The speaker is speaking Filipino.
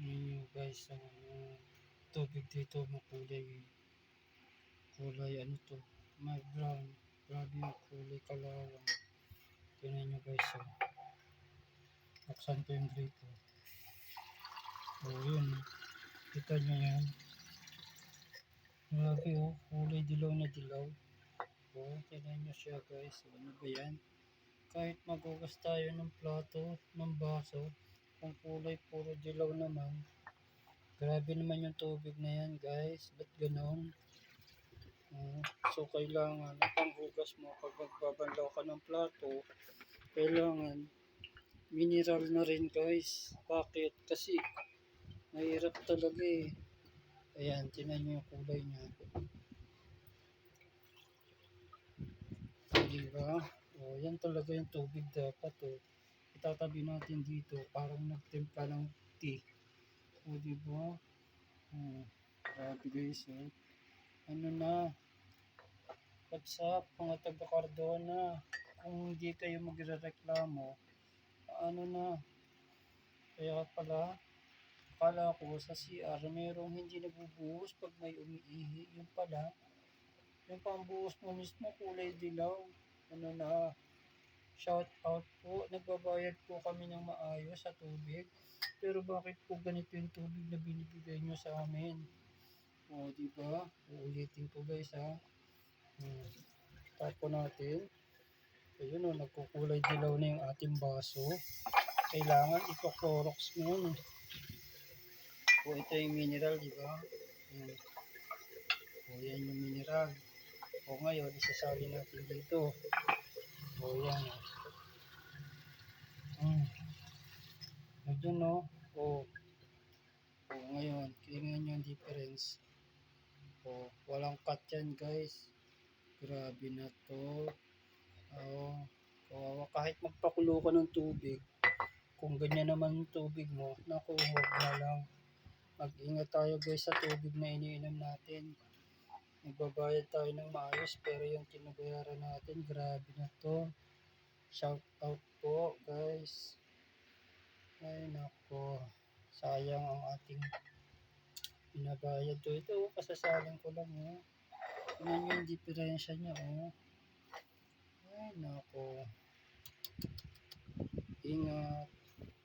Nyo guys, ang ano, tubig dito makulay. Kulay ano to, may brown. Grabe yung kulay kalawang. Tingnan nyo guys, oh. Buksan ko yung gripo. Oh, yun. Kita nyo yan. Grabe oh, kulay dilaw na dilaw. Oh, tingnan nyo siya guys. Ano ba yan? Kahit magugas tayo ng plato, ng baso, kung kulay puro dilaw naman. Grabe naman yung tubig na yan guys. Ba't ganon? Oh, so kailangan, ang panghugas mo pag magbabanlaw ka ng plato, kailangan mineral na rin guys. Bakit? Kasi mahirap talaga eh. Ayan, tinan nyo yung kulay niya. Diba? O, yan talaga yung tubig dapat o. Itatabi natin dito, parang nagtimpla ng tea. O, diba? O, grabe guys o. Ano na? What's up, mga taga Cardona? Kung hindi kayo magre-reklamo, ano na? Kaya pala, akala ko sa CR merong hindi nabubuhos pag may umiihi. Yung pala, yung pambuhos mo mismo kulay dilaw. Ano na, shout out po. Nagbabayad po kami ng maayos sa tubig. Pero bakit po ganito yung tubig na binibigay nyo sa amin? O, di ba? Uulitin ko guys ha. Hmm. Tapo natin. Ayun o, nagkukulay dilaw na yung ating baso. Kailangan ito-clorox mo yun. O, ito yung mineral, di ba? Hmm. O, yan yung mineral. O, ngayon, isasali natin dito. O, yan. Hmm. Ayun, no? O, o, ngayon, tingnan nyo yung difference. O, walang cut yan, guys. Grabe na to. O, kawawa. Kahit magpakulo ka ng tubig, kung ganyan naman yung tubig mo, naku, huwag na lang. Mag-ingat tayo guys sa tubig na iniinom natin. Nagbabayad tayo ng maayos pero yung kinabayaran natin, grabe na to. Shout out po guys. Ay nako, sayang ang ating pinabayad to. Ito, kasasaling ko lang oh. Nyo yung diferensya niya oh.